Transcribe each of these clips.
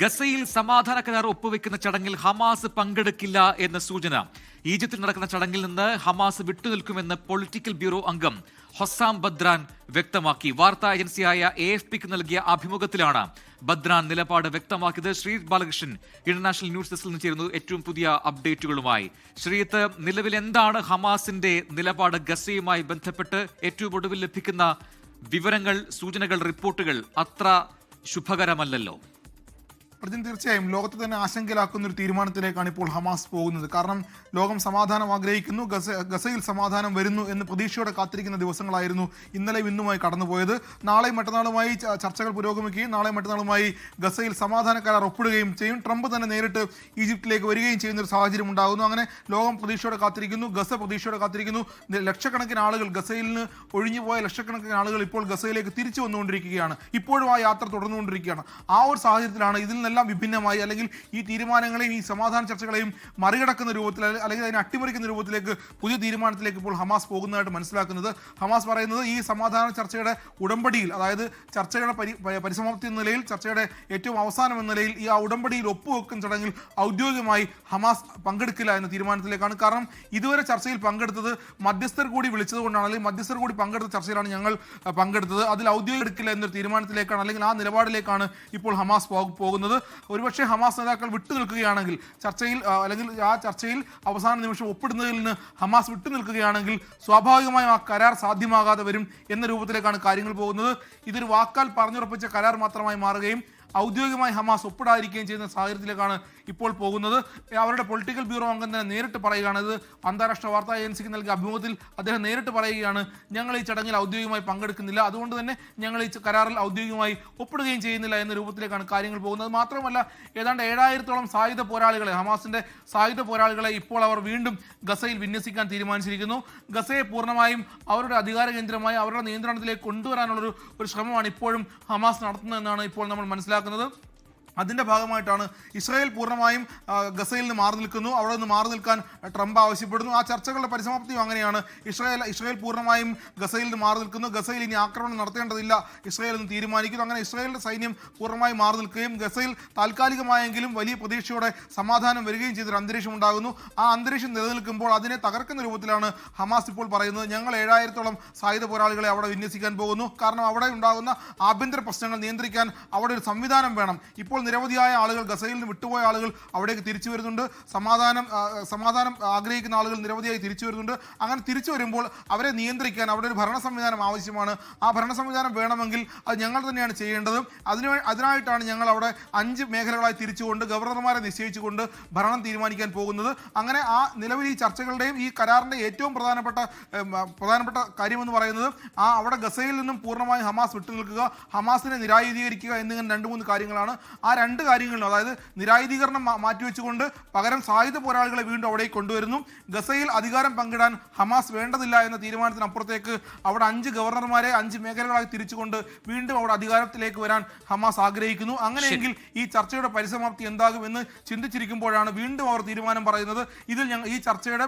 ഗസയിൽ സമാധാന കരാർ ഒപ്പുവെക്കുന്ന ചടങ്ങിൽ ഹമാസ് പങ്കെടുക്കില്ല എന്ന സൂചന. ഈജിപ്തിൽ നടക്കുന്ന ചടങ്ങിൽ നിന്ന് ഹമാസ് വിട്ടുനിൽക്കുമെന്ന് പൊളിറ്റിക്കൽ ബ്യൂറോ അംഗം ഹൊസാം ബദ്രാൻ വ്യക്തമാക്കി. വാർത്താ ഏജൻസിയായ എ എഫ് പിക്ക് നൽകിയ അഭിമുഖത്തിലാണ് ബദ്രാൻ നിലപാട് വ്യക്തമാക്കിയത്. ശ്രീ ബാലകൃഷ്ണൻ ഇന്റർനാഷണൽ ന്യൂസ് ഡെസ്കിൽ നിന്ന് ചേരുന്നു ഏറ്റവും പുതിയ അപ്ഡേറ്റുകളുമായി. ശ്രീത്ത് നിലവിൽ എന്താണ് ഹമാസിന്റെ നിലപാട്? ഗസയുമായി ബന്ധപ്പെട്ട് ഏറ്റവും ഒടുവിൽ ലഭിക്കുന്ന വിവരങ്ങൾ സൂചനകൾ റിപ്പോർട്ടുകൾ അത്ര ശുഭകരമല്ലല്ലോ. പ്രജിൻ തീർച്ചയായും ലോകത്തെ തന്നെ ആശങ്കയിലാക്കുന്ന ഒരു തീരുമാനത്തിലേക്കാണ് ഇപ്പോൾ ഹമാസ് പോകുന്നത്. കാരണം ലോകം സമാധാനം ആഗ്രഹിക്കുന്നു ഗസ ഗസയിൽ സമാധാനം വരുന്നു എന്ന് പ്രതീക്ഷയോടെ കാത്തിരിക്കുന്ന ദിവസങ്ങളായിരുന്നു ഇന്നലെ ഇന്നുമായി കടന്നുപോയത്. നാളെ മറ്റന്നാളുമായി ചർച്ചകൾ പുരോഗമിക്കുകയും നാളെ മറ്റന്നാളുമായി ഗസയിൽ സമാധാന കരാർ ഒപ്പിടുകയും ചെയ്യും. ട്രംപ് തന്നെ നേരിട്ട് ഈജിപ്തിലേക്ക് വരികയും ചെയ്യുന്ന ഒരു സാഹചര്യം ഉണ്ടാകുന്നു. അങ്ങനെ ലോകം പ്രതീക്ഷയോടെ കാത്തിരിക്കുന്നു ഗസ പ്രതീക്ഷയോടെ കാത്തിരിക്കുന്നു. ലക്ഷക്കണക്കിന് ആളുകൾ ഗസയിൽ നിന്ന് ഒഴിഞ്ഞുപോയ ലക്ഷക്കണക്കിന് ആളുകൾ ഇപ്പോൾ ഗസയിലേക്ക് തിരിച്ചു വന്നുകൊണ്ടിരിക്കുകയാണ്. ഇപ്പോഴും ആ യാത്ര തുടർന്നുകൊണ്ടിരിക്കുകയാണ്. ആ ഒരു സാഹചര്യത്തിലാണ് ഇതിൽ നിന്നെല്ലാം വിഭിന്നമായി അല്ലെങ്കിൽ ഈ തീരുമാനങ്ങളെയും ഈ സമാധാന ചർച്ചകളെയും മറികടക്കുന്ന രൂപത്തിൽ അല്ലെങ്കിൽ അതിനെ അട്ടിമറിക്കുന്ന രൂപത്തിലേക്ക് പുതിയ തീരുമാനത്തിലേക്ക് ഇപ്പോൾ ഹമാസ് പോകുന്നതായിട്ട് മനസ്സിലാക്കുന്നത്. ഹമാസ് പറയുന്നത് ഈ സമാധാന ചർച്ചയുടെ ഉടമ്പടിയിൽ അതായത് ചർച്ചയുടെ പരി പരിസമാപ്തി എന്ന നിലയിൽ ചർച്ചയുടെ ഏറ്റവും അവസാനം എന്ന നിലയിൽ ഈ ആ ഉടമ്പടിയിൽ ഒപ്പുവെക്കുന്ന ചടങ്ങിൽ ഔദ്യോഗികമായി ഹമാസ് പങ്കെടുക്കില്ല എന്ന തീരുമാനത്തിലേക്കാണ്. കാരണം ഇതുവരെ ചർച്ചയിൽ പങ്കെടുത്തത് മധ്യസ്ഥർ കൂടി വിളിച്ചതുകൊണ്ടാണ് അല്ലെങ്കിൽ മധ്യസ്ഥർ കൂടി പങ്കെടുത്ത ചർച്ചയിലാണ് ഞങ്ങൾ പങ്കെടുത്തത്. അതിൽ ഔദ്യോഗിക എടുക്കില്ല എന്നൊരു തീരുമാനത്തിലേക്കാണ് അല്ലെങ്കിൽ ആ നിലപാടിലേക്കാണ് ഇപ്പോൾ ഹമാസ് പോ- ഒരുപക്ഷെ ഹമാസ് നേതാക്കൾ വിട്ടു നിൽക്കുകയാണെങ്കിൽ ചർച്ചയിൽ അല്ലെങ്കിൽ ആ ചർച്ചയിൽ അവസാന നിമിഷം ഒപ്പിടുന്നതിൽ നിന്ന് ഹമാസ് വിട്ടു നിൽക്കുകയാണെങ്കിൽ സ്വാഭാവികമായും ആ കരാർ സാധ്യമാകാതെ വരും എന്ന രൂപത്തിലേക്കാണ് കാര്യങ്ങൾ പോകുന്നത്. ഇതൊരു വാക്കാൽ പറഞ്ഞുറപ്പിച്ച കരാർ മാത്രമായി മാറുകയും ഔദ്യോഗികമായി ഹമാസ് ഒപ്പിടാതിരിക്കുകയും ചെയ്യുന്ന സാഹചര്യത്തിലേക്കാണ് ഇപ്പോൾ പോകുന്നത്. അവരുടെ പൊളിറ്റിക്കൽ ബ്യൂറോ അംഗം തന്നെ നേരിട്ട് പറയുകയാണ് ഇത്. അന്താരാഷ്ട്ര വാർത്താ ഏജൻസിക്ക് നൽകിയ അഭിമുഖത്തിൽ അദ്ദേഹം നേരിട്ട് പറയുകയാണ് ഞങ്ങൾ ഈ ചടങ്ങിൽ ഔദ്യോഗികമായി പങ്കെടുക്കുന്നില്ല. അതുകൊണ്ട് തന്നെ ഞങ്ങൾ ഈ കരാറിൽ ഔദ്യോഗികമായി ഒപ്പിടുകയും ചെയ്യുന്നില്ല എന്ന രൂപത്തിലേക്കാണ് കാര്യങ്ങൾ പോകുന്നത്. മാത്രമല്ല ഏതാണ്ട് ഏഴായിരത്തോളം സായുധ പോരാളികളെ ഹമാസിന്റെ സായുധ പോരാളികളെ ഇപ്പോൾ അവർ വീണ്ടും ഗസയിൽ വിന്യസിക്കാൻ തീരുമാനിച്ചിരിക്കുന്നു. ഗസയെ പൂർണമായും അവരുടെ അധികാര കേന്ദ്രമായി അവരുടെ നിയന്ത്രണത്തിലേക്ക് കൊണ്ടുവരാനുള്ളൊരു ഒരു ശ്രമമാണ് ഇപ്പോഴും ഹമാസ് നടത്തുന്നതെന്നാണ് ഇപ്പോൾ നമ്മൾ മനസ്സിലാക്കുന്നത്. ahlakını da അതിന്റെ ഭാഗമായിട്ടാണ് ഇസ്രായേൽ പൂർണമായും ഗസയിൽ നിന്ന് മാറി നിൽക്കുന്നു. അവിടെ നിന്ന് മാറി നിൽക്കാൻ ട്രംപ് ആവശ്യപ്പെടുന്നു. ആ ചർച്ചകളുടെ പരിസമാപ്തിയും അങ്ങനെയാണ്. ഇസ്രായേൽ ഇസ്രായേൽ പൂർണമായും ഗസയിൽ നിന്ന് മാറി നിൽക്കുന്നു. ഗസയിൽ ഇനി ആക്രമണം നടത്തേണ്ടതില്ല. ഇസ്രായേൽ എന്ന് തീരുമാനിക്കുന്നു. അങ്ങനെ ഇസ്രായേലിന്റെ സൈന്യം പൂർണമായും മാറി നിൽക്കുകയും ഗസയിൽ താൽക്കാലികമായെങ്കിലും വലിയ പ്രതീക്ഷയോടെ സമാധാനം വരികയും ചെയ്തൊരു അന്തരീക്ഷം ഉണ്ടാകുന്നു. ആ അന്തരീക്ഷം നിലനിൽക്കുമ്പോൾ അതിനെ തകർക്കുന്ന രൂപത്തിലാണ് ഹമാസ് ഇപ്പോൾ പറയുന്നത്. ഞങ്ങൾ ഏഴായിരത്തോളം സായുധ പോരാളികളെ അവിടെ വിന്യസിക്കാൻ പോകുന്നു. കാരണം അവിടെ ഉണ്ടാകുന്ന ആഭ്യന്തര പ്രശ്നങ്ങൾ നിയന്ത്രിക്കാൻ അവിടെ ഒരു സംവിധാനം വേണം. ഇപ്പോൾ നിരവധിയായ ആളുകൾ ഗസയിൽ നിന്ന് വിട്ടുപോയ ആളുകൾ അവിടേക്ക് തിരിച്ചു വരുന്നുണ്ട്. സമാധാനം സമാധാനം ആഗ്രഹിക്കുന്ന ആളുകൾ നിരവധിയായി തിരിച്ചു വരുന്നുണ്ട്. അങ്ങനെ തിരിച്ചു വരുമ്പോൾ അവരെ നിയന്ത്രിക്കാൻ അവിടെ ഒരു ഭരണ സംവിധാനം ആവശ്യമാണ്. ആ ഭരണ സംവിധാനം വേണമെങ്കിൽ അത് ഞങ്ങൾ തന്നെയാണ് ചെയ്യേണ്ടത്. അതിന് അതിനായിട്ടാണ് ഞങ്ങൾ അവിടെ അഞ്ച് മേഖലകളായി തിരിച്ചുകൊണ്ട് ഗവർണർമാരെ നിശ്ചയിച്ചുകൊണ്ട് ഭരണം തീരുമാനിക്കാൻ പോകുന്നത്. അങ്ങനെ ആ നിലവിൽ ഈ ചർച്ചകളുടെയും ഈ കരാറിന്റെ ഏറ്റവും പ്രധാനപ്പെട്ട പ്രധാനപ്പെട്ട കാര്യമെന്ന് പറയുന്നത് ആ അവിടെ ഗസയിൽ നിന്നും പൂർണമായും ഹമാസ് വിട്ടുനിൽക്കുക ഹമാസിനെ നിരായുധീകരിക്കുക എന്നിങ്ങനെ രണ്ട് മൂന്ന് കാര്യങ്ങളാണ്. ആ രണ്ട് കാര്യങ്ങളിലും അതായത് നിരായുധീകരണം മാറ്റിവെച്ചുകൊണ്ട് പകരം സായുധ പോരാളികളെ വീണ്ടും അവിടേക്ക് കൊണ്ടുവരുന്നു. ഗസയിൽ അധികാരം പങ്കിടാൻ ഹമാസ് വേണ്ടതില്ല എന്ന തീരുമാനത്തിനപ്പുറത്തേക്ക് അവിടെ അഞ്ച് ഗവർണർമാരെ അഞ്ച് മേഖലകളായി തിരിച്ചുകൊണ്ട് വീണ്ടും അവിടെ അധികാരത്തിലേക്ക് വരാൻ ഹമാസ് ആഗ്രഹിക്കുന്നു. അങ്ങനെയെങ്കിൽ ഈ ചർച്ചയുടെ പരിസമാപ്തി എന്താകും എന്ന് ചിന്തിച്ചിരിക്കുമ്പോഴാണ് വീണ്ടും അവർ തീരുമാനം പറയുന്നത്. ഇതിൽ ഞങ്ങൾ ഈ ചർച്ചയുടെ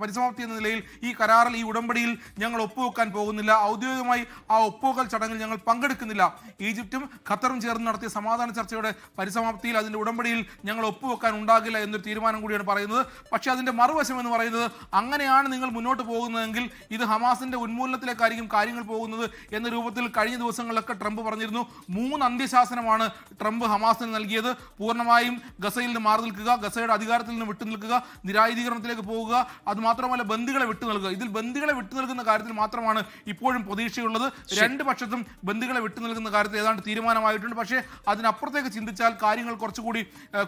പരിസമാപ്തി എന്ന നിലയിൽ ഈ കരാറിൽ ഈ ഉടമ്പടിയിൽ ഞങ്ങൾ ഒപ്പുവെക്കാൻ പോകുന്നില്ല. ഔദ്യോഗികമായി ആ ഒപ്പുവെക്കൽ ചടങ്ങിൽ ഞങ്ങൾ പങ്കെടുക്കുന്നില്ല. ഈജിപ്തും ഖത്തറും ചേർന്ന് നടത്തിയ സമാധാന ചർച്ചയുടെ പരിസമാപ്തിയിൽ അതിന്റെ ഉടമ്പടിയിൽ ഞങ്ങൾ ഒപ്പുവെക്കാൻ ഉണ്ടാകില്ല എന്നൊരു തീരുമാനം കൂടിയാണ് പറയുന്നത്. പക്ഷേ അതിന്റെ മറുവശം എന്ന് പറയുന്നത് അങ്ങനെയാണ് നിങ്ങൾ മുന്നോട്ട് പോകുന്നതെങ്കിൽ ഇത് ഹമാസിന്റെ ഉന്മൂലനത്തിലേക്കായിരിക്കും കാര്യങ്ങൾ പോകുന്നത് എന്ന രൂപത്തിൽ കഴിഞ്ഞ ദിവസങ്ങളിലൊക്കെ ട്രംപ് പറഞ്ഞിരുന്നു. മൂന്ന് അന്ത്യശാസനമാണ് ട്രംപ് ഹമാസിന് നൽകിയത്. പൂർണമായും ഗസയിൽ നിന്ന് മാറി നിൽക്കുക ഗസയുടെ അധികാരത്തിൽ നിന്ന് വിട്ടു നിൽക്കുക നിരായുധീകരണത്തിലേക്ക് പോകുക അത് മാത്രമല്ല ബന്ദികളെ വിട്ടു നൽകുക. ഇതിൽ ബന്ദികളെ വിട്ടു നൽകുന്ന കാര്യത്തിൽ മാത്രമാണ് ഇപ്പോഴും പ്രതീക്ഷയുള്ളത്. രണ്ട് പക്ഷത്തും ബന്ദികളെ വിട്ടു നൽകുന്ന കാര്യത്തിൽ ഏതാണ്ട് തീരുമാനമായിട്ടുണ്ട്. പക്ഷേ അതിനപ്പുറത്തേക്ക് ചിന്തിച്ചാൽ കാര്യങ്ങൾ കുറച്ചുകൂടി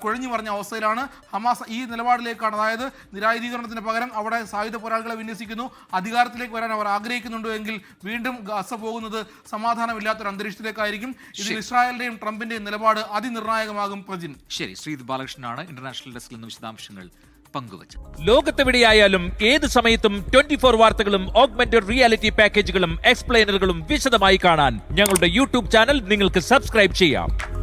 കുഴഞ്ഞു പറഞ്ഞ അവസ്ഥയിലാണ്. ഹമാസ് ഈ നിലപാടിലേക്കാണ്. അതായത് നിരായുധീകരണത്തിന് പകരം അവിടെ സായുധ പോരാളികളെ വിന്യസിക്കുന്നു. അധികാരത്തിലേക്ക് വരാൻ അവർ ആഗ്രഹിക്കുന്നുണ്ടോ എങ്കിൽ വീണ്ടും ഗസ പോകുന്നത് സമാധാനമില്ലാത്തൊരു അന്തരീക്ഷത്തിലേക്കായിരിക്കും. ഇതിൽ ഇസ്രായേലിന്റെയും ട്രംപിന്റെയും നിലപാട് അതിനിർണായകമാകും പ്രജിൻ. ശരി. ശ്രീത് ബാലകൃഷ്ണനാണ് ഇന്റർനാഷണൽ ഡെസ്കിൽ നിന്ന് വിശദാംശങ്ങൾ പങ്കുവച്ചത്. ലോകത്തെവിടെയായാലും ഏത് സമയത്തും ട്വന്റി ഫോർ വാർത്തകളും ഓഗ്മെന്റഡ് റിയാലിറ്റി പാക്കേജുകളും എക്സ്പ്ലെയിനറുകളും വിശദമായി കാണാൻ ഞങ്ങളുടെ യൂട്യൂബ് ചാനൽ നിങ്ങൾക്ക് സബ്സ്ക്രൈബ് ചെയ്യാം.